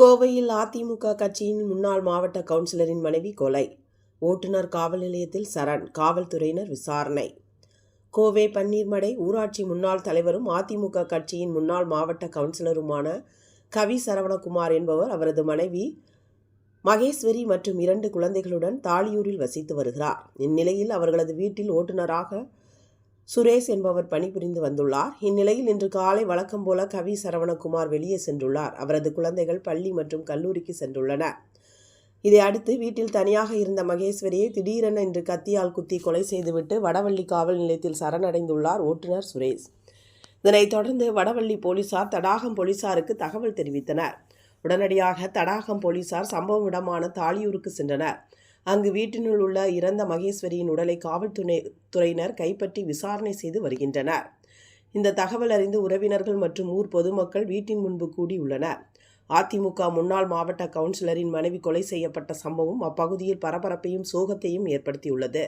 கோவையில் அதிமுக கட்சியின் முன்னாள் மாவட்ட கவுன்சிலரின் மனைவி கொலை. ஓட்டுநர் காவல் நிலையத்தில் சரண் காவல்துறையினர் விசாரணை. கோவை பன்னீர்மடை ஊராட்சி முன்னாள் தலைவரும் அதிமுக கட்சியின் முன்னாள் மாவட்ட கவுன்சிலருமான கவி சரவணகுமார் என்பவர் அவரது மனைவி மகேஸ்வரி மற்றும் இரண்டு குழந்தைகளுடன் தாலியூரில் வசித்து வருகிறார். இந்நிலையில் அவர்களது வீட்டில் ஓட்டுநராக சுரேஷ் என்பவர் பணிபுரிந்து வந்துள்ளார். இந்நிலையில் இன்று காலை வழக்கம் போல கவி சரவணகுமார் வெளியே சென்றுள்ளார். அவரது குழந்தைகள் பள்ளி மற்றும் கல்லூரிக்கு சென்றுள்ளனர். இதை அடுத்து வீட்டில் தனியாக இருந்த மகேஸ்வரியை திடீரென இன்று கத்தியால் குத்தி கொலை செய்துவிட்டு வடவள்ளி காவல் நிலையத்தில் சரணடைந்துள்ளார் ஓட்டுநர் சுரேஷ். இதனைத் தொடர்ந்து வடவள்ளி போலீசார் தடாகம் போலீசாருக்கு தகவல் தெரிவித்தனர். உடனடியாக தடாகம் போலீசார் சம்பவ இடமான தாலியூருக்கு சென்றனர். அங்கு வீட்டினுள் உள்ள இறந்த மகேஸ்வரியின் உடலை காவல்துறை துறையினர் கைப்பற்றி விசாரணை செய்து வருகின்றனர். இந்த தகவல் அறிந்து உறவினர்கள் மற்றும் ஊர் பொதுமக்கள் வீட்டின் முன்பு கூடியுள்ளனர். அதிமுக முன்னாள் மாவட்ட கவுன்சிலரின் மனைவி கொலை செய்யப்பட்ட சம்பவம் அப்பகுதியில் பரபரப்பையும் சோகத்தையும் ஏற்படுத்தியுள்ளது.